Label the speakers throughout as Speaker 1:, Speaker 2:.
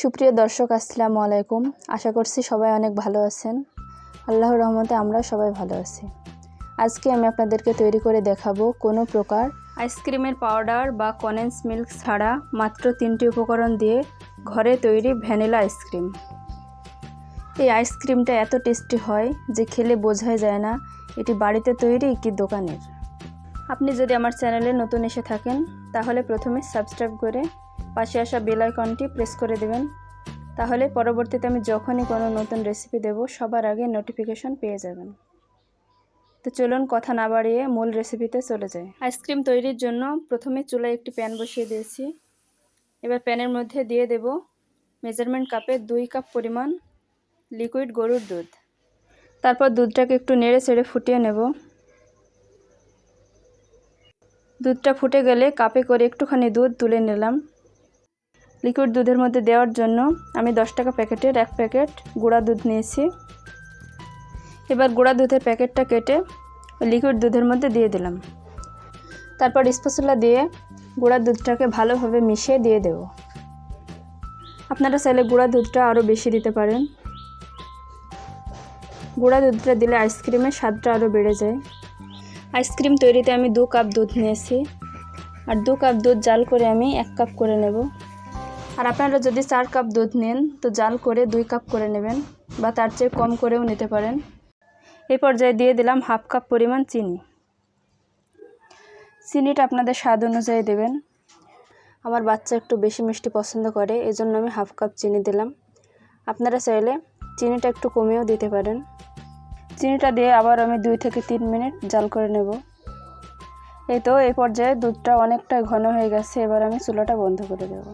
Speaker 1: সুপ্রিয় দর্শক, আসসালামু আলাইকুম। আশা করছি সবাই অনেক ভালো আছেন। আল্লাহর রহমতে আমরা সবাই ভালো আছি। আজকে আমি আপনাদেরকে তৈরি করে দেখাবো কোনো প্রকার আইসক্রিমের পাউডার বা কনেন্স মিল্ক ছাড়া মাত্র তিনটি উপকরণ দিয়ে ঘরে তৈরি ভ্যানিলা আইসক্রিম। এই আইসক্রিমটা এত টেস্টি হয় যে খেলে বোঝাই যায় না এটি বাড়িতে তৈরি কি দোকানের। আপনি যদি আমার চ্যানেলে নতুন এসে থাকেন, তাহলে প্রথমে সাবস্ক্রাইব করে পাশে আসা বেল আইকনটি প্রেস করে দেবেন। তাহলে পরবর্তীতে আমি যখনই কোনো নতুন রেসিপি দেব, সবার আগে নোটিফিকেশন পেয়ে যাবেন। তো চলুন কথা না বাড়িয়ে মূল রেসিপিতে চলে যাই। আইসক্রিম তৈরির জন্য প্রথমে চুলায় একটি প্যান বসিয়ে দিয়েছি। এবার প্যানের মধ্যে দিয়ে দেব মেজারমেন্ট কাপে দুই কাপ পরিমাণ লিকুইড গরুর দুধ। তারপর দুধটাকে একটু নেড়ে চেড়ে ফুটিয়ে নেব। দুধটা ফুটে গেলে কাপে করে একটুখানি দুধ তুলে নিলাম। লিকুইড দুধের মধ্যে দেওয়ার জন্য আমি দশ টাকা প্যাকেটের এক প্যাকেট গুঁড়া দুধ নিয়েছি। এবার গুঁড়া দুধের প্যাকেটটা কেটে লিকুইড দুধের মধ্যে দিয়ে দিলাম। তারপর স্পেসুলা দিয়ে গুঁড়া দুধটাকে ভালোভাবে মিশিয়ে দিয়ে দেব। আপনারা চাইলে গুঁড়া দুধটা আরও বেশি দিতে পারেন। গুঁড়া দুধটা দিলে আইসক্রিমের স্বাদটা আরও বেড়ে যায়। আইসক্রিম তৈরিতে আমি দু কাপ দুধ নিয়েছি। আর দু কাপ দুধ জাল করে আমি এক কাপ করে নেব। আর আপনারা যদি চার কাপ দুধ নেন, তো জাল করে দুই কাপ করে নেবেন বা তার চেয়ে কম করেও নিতে পারেন। এই পর্যায়ে দিয়ে দিলাম হাফ কাপ পরিমাণ চিনি। চিনিটা আপনাদের স্বাদ অনুযায়ী দেবেন। আমার বাচ্চা একটু বেশি মিষ্টি পছন্দ করে, এজন্য আমি হাফ কাপ চিনি দিলাম। আপনারা চাইলে চিনিটা একটু কমিয়েও দিতে পারেন। চিনিটা দিয়ে আবার আমি দুই থেকে তিন মিনিট জাল করে নেব। এই তো এই পর্যায়ে দুধটা অনেকটা ঘন হয়ে গেছে, এবার আমি চুলাটা বন্ধ করে দেব।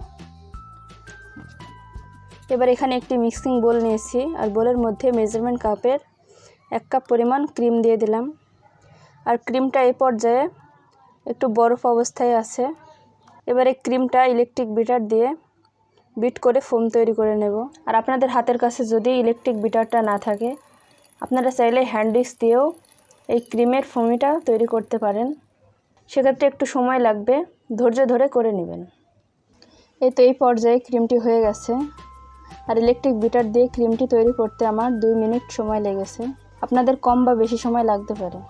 Speaker 1: এবার এখানে একটি মিক্সিং বোল নিয়েছি, আর বোলের মধ্যে মেজারমেন্ট কাপের এক কাপ পরিমাণ ক্রিম দিয়ে দিলাম। আর ক্রিমটা এই পর্যায়ে একটু বরফ অবস্থায় আছে। এবার ক্রিমটা ইলেকট্রিক বিটার দিয়ে বিট করে ফোম তৈরি করে নেব। আর আপনাদের হাতের কাছে যদি ইলেকট্রিক বিটারটা না থাকে, আপনারা চাইলে হ্যান্ড ডিস্ক দিয়েও এই ক্রিমের ফোমিটা তৈরি করতে পারেন। সেক্ষেত্রে একটু সময় লাগবে, ধৈর্য ধরে করে নেবেন। এই তো এই পর্যায়ে ক্রিমটি হয়ে গেছে। আর ইলেকট্রিক বিটার দিয়ে ক্রিমটি তৈরি করতে আমার দুই মিনিট সময় লেগেছে। আপনাদের কম বা বেশি সময় লাগতে পারে।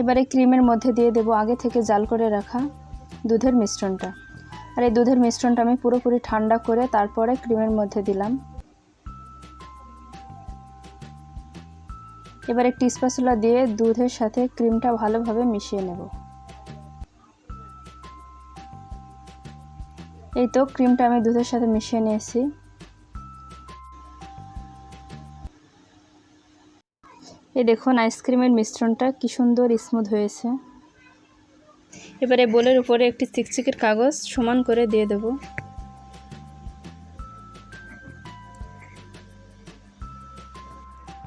Speaker 1: এবারে ক্রিমের মধ্যে দিয়ে দেব আগে থেকে জাল করে রাখা দুধের মিশ্রণটা। আর এই দুধের মিশ্রণটা আমি পুরোপুরি ঠান্ডা করে তারপরে ক্রিমের মধ্যে দিলাম। এবার একটি স্প্যাচুলা দিয়ে দুধের সাথে ক্রিমটা ভালোভাবে মিশিয়ে নেব। এই তো ক্রিমটা আমি দুধের সাথে মিশিয়ে নিয়েছি। এই দেখুন, আইসক্রিমের মিশ্রণটা কি সুন্দর স্মুথ হয়েছে। এবারে বোলের উপরে একটি চিকচিকের কাগজ সমান করে দিয়ে দেব।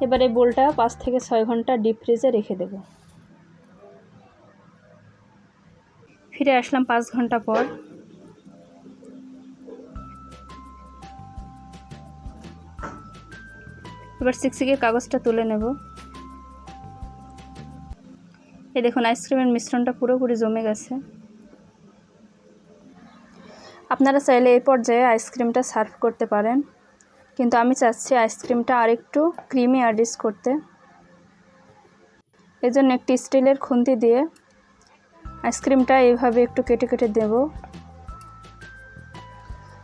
Speaker 1: এবারে বোলটা পাঁচ থেকে ছয় ঘণ্টা ডিপ ফ্রিজে রেখে দেব। ফিরে আসলাম পাঁচ ঘণ্টা পর। এবার চিকচিকের কাগজটা তুলে নেব। এই দেখুন, আইসক্রিমের মিশ্রণটা পুরোপুরি জমে গেছে। আপনারা চাইলে এই পর্যায়ে আইসক্রিমটা সার্ভ করতে পারেন। কিন্তু আমি চাচ্ছি আইসক্রিমটা আরেকটু ক্রিমি অ্যাডিস করতে। এজন্য একটি স্টিলের খুন্তি দিয়ে আইসক্রিমটা এইভাবে একটু কেটে কেটে দেব।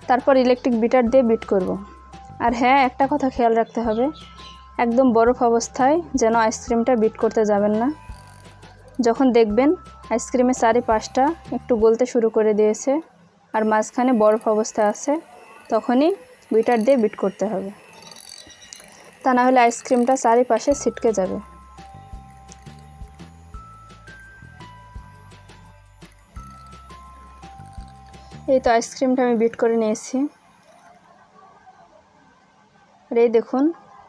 Speaker 1: তারপর ইলেকট্রিক বিটার দিয়ে বিট করব। আর হ্যাঁ একটা কথা খেয়াল রাখতে হবে। একদম বরফ অবস্থায় যেন আইসক্রিমটা বিট করতে যাবেন না। যখন দেখবেন আইসক্রিমের চারিপাশটা একটু গলতে শুরু করে দিয়েছে আর মাঝখানে বরফ অবস্থা আছে, তখনই বিটার দিয়ে বিট করতে হবে। তা না হলে আইসক্রিমটা চারিপাশে ছিটকে যাবে। এই তো আইসক্রিমটা আমি বিট করে নিয়েছি। আর এই দেখুন,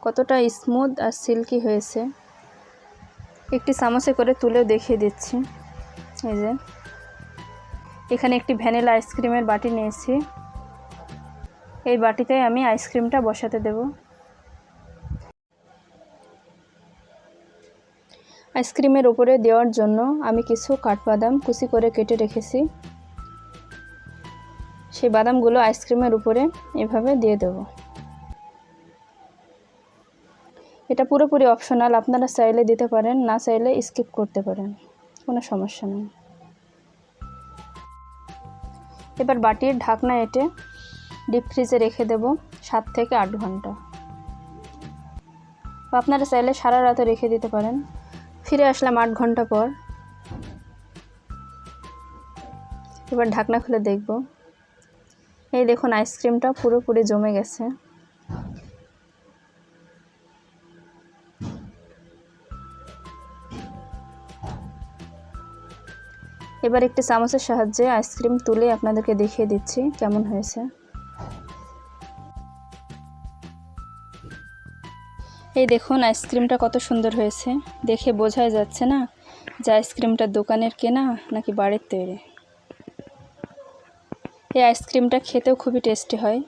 Speaker 1: কতটা স্মুথ আর সিল্কি হয়েছে। একটি চামচে করে তুলেও দেখিয়ে দিচ্ছি। এই যে। এখানে একটি ভ্যানিলা আইসক্রিমের বাটি নিয়েছি। এই বাটিতে আমি আইসক্রিমটা বসাতে দেব। আইসক্রিমের ওপরে দেওয়ার জন্য আমি কিছু কাঠবাদাম কুচি করে কেটে রেখেছি। সেই বাদামগুলো আইসক্রিমের উপরে এভাবে দিয়ে দেব। এটা পুরোপুরি অপশনাল আপনারা চাইলে দিতে পারেন, না চাইলে স্কিপ করতে পারেন, কোনো সমস্যা নেই। এবার বাটির ঢাকনা এঁটে ডিপ ফ্রিজে রেখে দেব সাত থেকে আট ঘণ্টা। আপনারা চাইলে সারা রাতে রেখে দিতে পারেন। ফিরে আসলাম আট ঘণ্টা পর। এবার ঢাকনা খুলে দেখব। এই দেখুন আইসক্রিমটা পুরোপুরি জমে গেছে। এবার একটি চামচের সাহায্যে আইসক্রিম তুলে আপনাদেরকে দেখিয়ে দিচ্ছি কেমন হয়েছে। এই দেখুন, আইসক্রিমটা কত সুন্দর হয়েছে। দেখে বোঝাই যাচ্ছে না যে আইসক্রিমটা দোকানের কেনা নাকি বাড়ির তৈরি। এই আইসক্রিমটা খেতেও খুবই টেস্টি হয়।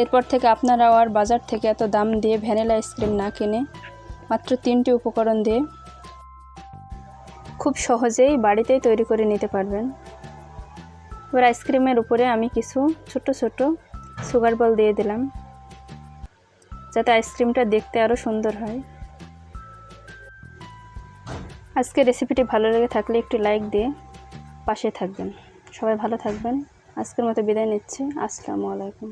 Speaker 1: এরপর থেকে আপনারাও আর বাজার থেকে এত দাম দিয়ে ভ্যানিলা আইসক্রিম না কিনে মাত্র তিনটি উপকরণ দিয়ে খুব সহজেই বাড়িতেই তৈরি করে নিতে পারবেন। এবার আইসক্রিমের উপরে আমি কিছু ছোট ছোট সুগার বল দিয়ে দিলাম, যাতে আইসক্রিমটা দেখতে আরও সুন্দর হয়। আজকে রেসিপিটি ভালো লেগে থাকলে একটু লাইক দিয়ে পাশে থাকবেন। সবাই ভালো থাকবেন। আজকের মতো বিদায় নিচ্ছি। আসসালামু আলাইকুম।